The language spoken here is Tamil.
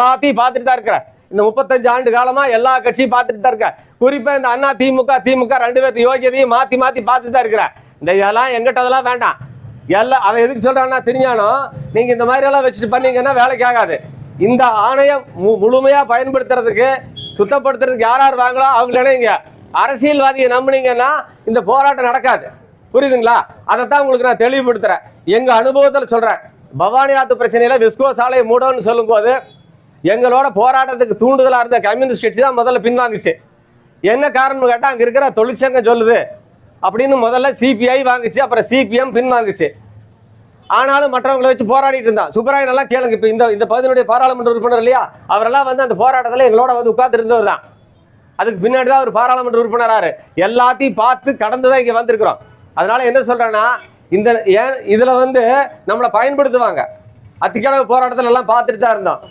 எல்லாத்தையும் பார்த்துட்டு தான் இருக்கிறேன். இந்த முப்பத்தஞ்சு ஆண்டு காலமா எல்லா கட்சியும் பார்த்துட்டு தான் இருக்கேன். குறிப்பா இந்த அண்ணா திமுக திமுக ரெண்டு பேர்த்து யோகியதையும் மாத்தி மாத்தி பார்த்துட்டு தான் இருக்கிறேன். இந்த இதெல்லாம் எங்கிட்ட அதெல்லாம் வேண்டாம். எல்லாம் அதை எதுக்கு சொல்றான்னா தெரிஞ்சாலும் நீங்க இந்த மாதிரி எல்லாம் வச்சுட்டு பண்ணீங்கன்னா வேலைக்கு ஆகாது. இந்த ஆணையம் மு- முழுமையா பயன்படுத்துறதுக்கு சுத்தப்படுத்துறதுக்கு யார் யார் வாங்களோ அவங்க இணைங்க. அரசியல்வாதியை நம்பினீங்கன்னா இந்த போராட்டம் நடக்காது. புரியுதுங்களா? அதைத்தான் உங்களுக்கு நான் தெளிவுபடுத்துறேன். எங்க அனுபவத்தில் சொல்றேன். பவானி ஆத்து பிரச்சனையில விஸ்கோ சாலையை மூடணும்னு சொல்லும்போது எங்களோட போராட்டத்துக்கு தூண்டுதலாக இருந்த கம்யூனிஸ்ட் கட்சி தான் முதல்ல பின்வாங்குச்சு. என்ன காரணம் கேட்டால் அங்கே இருக்கிற தொழிற்சங்கம் சொல்லுது. அப்படின்னு முதல்ல சிபிஐ வாங்குச்சு அப்புறம் சிபிஎம் பின்வாங்குச்சு. ஆனாலும் மற்றவங்களை வச்சு போராடிட்டு இருந்தான். சுப்பராயன் எல்லாம் கேளுங்க இப்போ இந்த இந்த பகுதியினுடைய பாராளுமன்ற உறுப்பினர் இல்லையா? அவரெல்லாம் வந்து அந்த போராட்டத்தில் எங்களோட வந்து உட்கார்ந்துருந்தவர் தான். அதுக்கு பின்னாடி தான் ஒரு பாராளுமன்ற உறுப்பினராரு எல்லாத்தையும் பார்த்து கடந்து தான் இங்கே வந்திருக்கிறோம். அதனால என்ன சொல்கிறேன்னா இந்த ஏன் இதில் வந்து நம்மளை பயன்படுத்துவாங்க. அத்திக்கடவு போராட்டத்தில் எல்லாம் பார்த்துட்டு தான் இருந்தோம்.